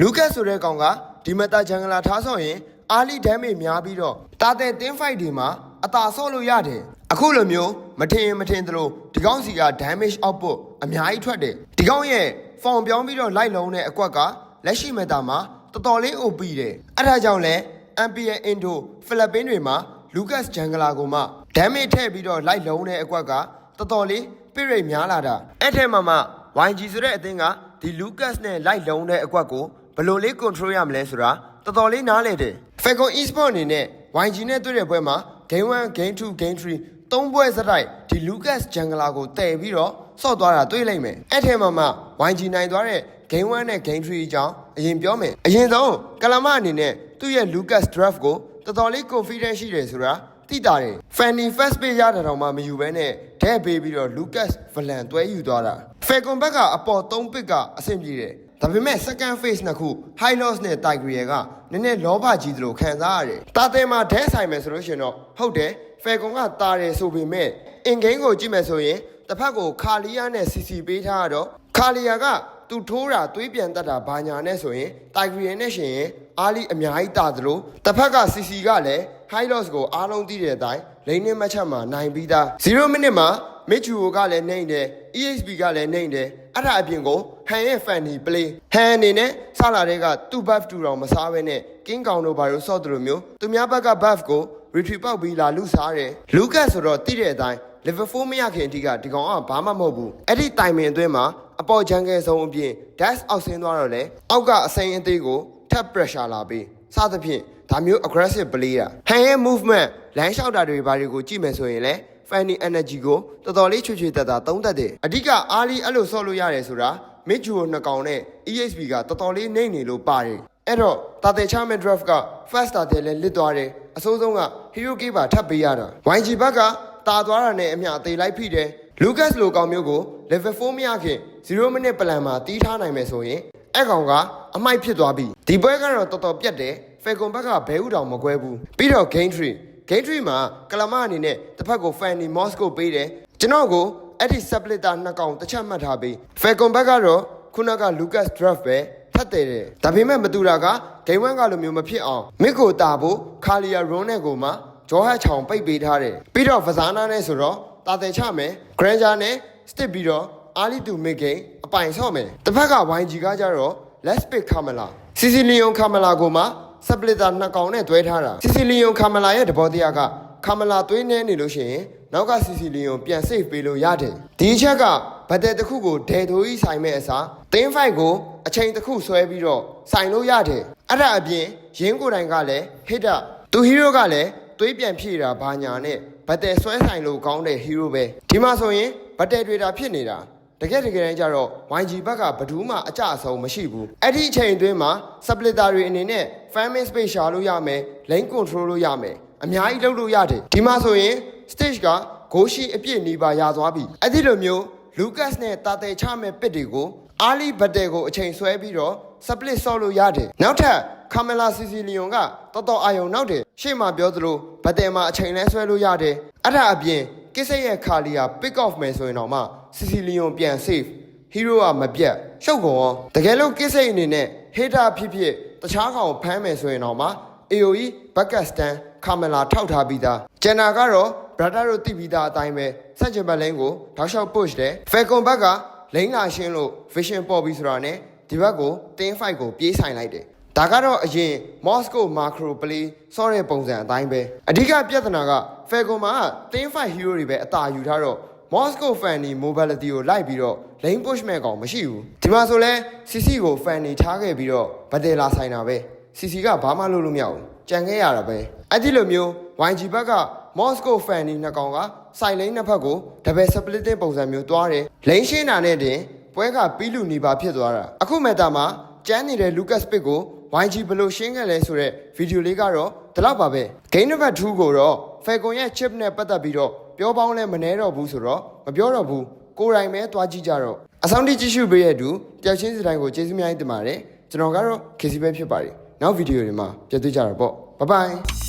လူကတ်ဆိုတဲ့ကောင်ကဒီမတာဂျန်ဂလာထားဆော့ရင်အာလီဒမ်းမေများပြီးတော့တာတဲ့တင်းဖိုက်တွေမှာအသာဆော့လို့ရတယ်အခုလိုမျိုးမထင်ရင်မထင်သလိုဒီကောင်စီက damage output အများကြီးထွက်တယ်ဒီကောင်ရဲ့ form ပြောင်းပြီးတော့လိုက်လုံးတဲ့အကွက်ကလက်ရှိမတာမှာတော်တော်လေးအိုပြီးတယ်အဲ့ဒါကြောင့်လဲ MPN Indo ဖိလစ်ပင်းတွေမှာ Lucas Jungler ကိုမှ damage ထည့်ပြီးတော့လိုက်လုံးတဲ့အကွက်ကတော်တော်လေးပြည့်ရိတ်များလာတာအဲ့ထဲမှာမှ YG ဆိုတဲ့အသင်းကဒီ Lucas နဲ့လိုက်လုံးတဲ့အကွက်ကို ဘယ်လိုလေး control ရမလဲဆိုတာတော်တော်လေးနားလည်တယ် Falcon Esport အနေနဲ့ YG နဲ့တွေ့တဲ့ပွဲမှာ Game 1 Game 2 Game 3သုံးပွဲစတိုက်ဒီ Lucas Jungler ကိုတည်ပြီးတော့ဆော့သွားတာတွေ့လိုက်မယ်အဲ့ထဲမှာမှ YG နိုင်သွားတဲ့ Game 1နဲ့ Game 3အကြောင်းအရင်ပြောမယ်အရင်ဆုံးကလမအနေနဲ့သူ့ရဲ့ Lucas Draft ကိုတော်တော်လေး confident ရှိတယ်ဆိုတာသိတာတယ် Fanny first page ရတာတော့မှမယူဘဲနဲ့တဲ့ပေးပြီးတော့ Lucas Valan တွဲယူသွားတာ Falcon ဘက်ကအပေါ်3 pick ကအဆင်ပြေတယ် ဒါပေမဲ့ second phase နှစ်ခု high loss နဲ့ Tigreal ကနည်းနည်းလောဘကြီးသလိုခံစားရတယ်တာတယ်မှာဒဲဆိုင်မယ်ဆိုလို့ရှိရင်တော့ဟုတ်တယ် Falcon ကတာတယ်ဆိုပေမဲ့ in game ကိုကြည့်မယ်ဆိုရင်တစ်ဖက်ကိုခါလီယာနဲ့ CC ပေးထားရတော့ခါလီယာကသူထိုးတာသွေးပြန်တက်တာဘာညာနဲ့ဆိုရင်တိုင်ဂရီယန်နဲ့ရှင်ရင်အားလီအများကြီးတာသလိုတစ်ဖက်က CC ကလည်း high loss ကိုအားလုံးသိတဲ့အတိုင်းလိန်နဲ့မတ်ချက်မှာနိုင်ပြီးသား0 minute မှာ မစ်ချူကလည်းနှိမ့်တယ် EHB ကလည်းနှိမ့်တယ်အဲ့ဒါအပြင်ကိုဟန်ရဲ့ fanny play ဟန်အနေနဲ့ဆလာတဲ့ကသူ့ buff တူတော်မစားဘဲနဲ့ king ကောင်တို့ဘာလို့ဆော့တယ်လို့မျိုးသူများဘက်က buff ကို retreat ပေါက်ပြီးလာလူစားတယ်လူကတ်ဆိုတော့တိတဲ့အတိုင်း level 4မရခင်အထိကဒီကောင်ကဘာမှမဟုတ်ဘူးအဲ့ဒီတိုင်ပင်အတွင်းမှာအပေါ်ဂျန်ကယ်ဆုံးအပြင် dash အောက်ဆင်းသွားတော့လေအောက်ကအစိမ်းအသေးကိုထပ် pressure လာပြီးစသဖြင့်ဒါမျိုး aggressive play တာဟန်ရဲ့ movement လမ်းလျှောက်တာတွေဘာတွေကိုကြည့်မယ်ဆိုရင်လေ fanny energy ကိုတော်တော်လေးချွေချွေတက်တာသုံးတတ်တယ်အဓိကအားလီအဲ့လိုဆော့လို့ရတယ်ဆိုတာ mid duo နှစ်ကောင်နဲ့ EHP ကတော်တော်လေးနှိမ့်နေလို့ပါတယ်အဲ့တော့တာတေချာမဲ့ draft က first တာတယ်လဲလစ်သွားတယ်အစိုးဆုံးက hero key ပါထပ်ပေးရတာ YG ဘက်ကတာသွားတာနဲ့အမျှအသေးလိုက်ဖိတယ် Lucas လိုကောင်မျိုးကို level 4မရခင်0 minute plan မှာတီးထားနိုင်မယ်ဆိုရင်အဲ့ကောင်ကအမိုက်ဖြစ်သွားပြီဒီပွဲကတော့တော်တော်ပြတ်တယ် Falcon ဘက်ကဘဲဥတောင်မကွဲဘူးပြီးတော့ game 3 game 3မှာကလမအနေနဲ့တစ်ဖက်ကို Fanny Moss ကိုပေးတယ်ကျွန်တော်ကိုအဲ့ဒီ splitter နှစ်ကောင်တစ်ချက်မှတ်ထားပြီး Falcon ဘက်ကတော့ခုနက Lucas Draft ပဲထပ်တယ်တယ်ဒါပေမဲ့မတူတာက game 1ကလိုမျိုးမဖြစ်အောင်မစ်ကိုတာဖို့ခါလီယာရွန်နဲ့ကိုမှဂျောဟတ်ချောင်ပိတ်ပေးထားတယ်ပြီးတော့ဗဇာနာနဲ့ဆိုတော့တာတယ်ချမယ် Granger နဲ့ stick ပြီးတော့အာလီတူမစ်ဂိမ်းအပိုင်ဆော့မယ်တစ်ဖက်က YG ကကြတော့ let's pick Kamala စီစီလီယွန် Kamala ကိုမှ စပလစ်တာနှစ်ကောင်နဲ့တွဲထားတာစီစီလီယွန် Kamala ရဲ့တဘောတရားက Kamala သွေးနေနေလို့ရှိရင်နောက်ကစီစီလီယွန်ပြန် save ပေးလို့ရတယ်ဒီအချက်ကဗတ်တဲ့တစ်ခုကိုဒဲထိုးကြီးဆိုင်မဲ့အစားတင်းဖိုက်ကိုအချိန်တစ်ခုဆွဲပြီးတော့ဆိုင်လို့ရတယ်အဲ့ဒါအပြင်ရင်းကိုယ်တိုင်ကလည်း hitter သူ hero ကလည်းသွေးပြန်ဖြည့်တာဘာညာနဲ့ဗတ်တဲ့ဆွဲဆိုင်လို့ကောင်းတဲ့ hero ပဲဒီမှာဆိုရင်ဗတ်တဲ့တွေတာဖြစ်နေတာ တကယ်တကယ်တမ်းကျတော့ YG ဘက်ကဘယ်သူမှအကြအဆုံးမရှိဘူးအဲ့ဒီအချိန်အတွင်းမှာ splitter တွေအနေနဲ့ famine space ရှာလို့ရမယ် lane control လို့ရမယ်အများကြီးလုပ်လို့ရတယ်ဒီမှာဆိုရင် stage ကဂိုးရှိအပြည့်နီးပါရသွားပြီအဲ့ဒီလိုမျိုး Lucas နဲ့တာတဲချမဲ့ပစ်တွေကိုအာလီဘတ်တယ်ကိုအချိန်ဆွဲပြီးတော့ split ဆော့လို့ရတယ်နောက်ထပ်ကာမလာစီစီလီယွန်ကတော်တော်အာယုံနောက်တယ်ရှေ့မှာပြောသလိုဘတ်တယ်မှာအချိန်လဲဆွဲလို့ရတယ်အဲ့ဒါအပြင် ကစ်ဆက်ရဲ့ခါလီယာ pick off မယ်ဆိုရင်တော့မှစီစီလီယွန်ပြန် save hero ကမပြတ်ရှုပ်ကုန်ရောတကယ်လို့ကစ်ဆက်အနေနဲ့ hater ဖြစ်ဖြစ်တခြားကောင်ဖမ်းမယ်ဆိုရင်တော့မှ AOE backup stand ကာမလာထောက်ထားပြီးသားကျန်တာကတော့ brother တို့တည်ပြီးသားအတိုင်းပဲစန့်ကျင်ဘက်လင်းကိုထောက်လျှောက် push တယ် falcon ဘက်ကလိန်လာရှင်းလို့ vision ပေါ်ပြီးဆိုတာနဲ့ဒီဘက်ကိုတင်း fight ကိုပြေးဆိုင်လိုက်တယ် ဒါကတော့အရင် Moscow macro play ဆော့တဲ့ပုံစံအတိုင်းပဲအဓိကပြဿနာက falcon မှာတင်း fight hero တွေပဲအသာယူထားတော့ Moscow Fanny mobility ကိုလိုက်ပြီးတော့ lane push မဲ့ကောင်မရှိဘူးဒီမှာဆိုလဲ CC ကို Fanny ထားခဲ့ပြီးတော့ဗတယ်လာဆိုင်တာပဲ CC ကဘာမှလုပ်လို့မရဘူးကြံခဲ့ရတာပဲအဲ့ဒီလိုမျိုး YG ဘက်က Moscow Fanny နှစ်ကောင်ကစိုင်လိန်နှစ်ဖက်ကို double splitting ပုံစံမျိုးတွားတယ်လိန်ရှင်းတာနဲ့တင်ပွဲကပြီးလူနေပါဖြစ်သွားတာအခုမက်တာမှာကျန်းနေတဲ့ Lucas Pick ကို YG ဘယ်လိုရှင်းခဲ့လဲဆိုတဲ့ဗီဒီယိုလေးကတော့ဒီလောက်ပါပဲ Game number 2ကိုတော့ Falcon ရဲ့ chip နဲ့ပတ်သက်ပြီးတော့ပြောပေါင်းလဲမနှဲတော့ဘူးဆိုတော့မပြောတော့ဘူးကိုယ်တိုင်ပဲတွားကြည့်ကြတော့အဆောင်တိကြည့်ရှုပေးရတဲ့သူတယောက်ချင်းစီတိုင်းကိုကျေးဇူးများကြီးတင်ပါတယ်ကျွန်တော်ကတော့ KC ပဲဖြစ်ပါတယ်နောက်ဗီဒီယိုတွေမှာပြန်တွေ့ကြတော့ပေါ့ဘိုင်ဘိုင်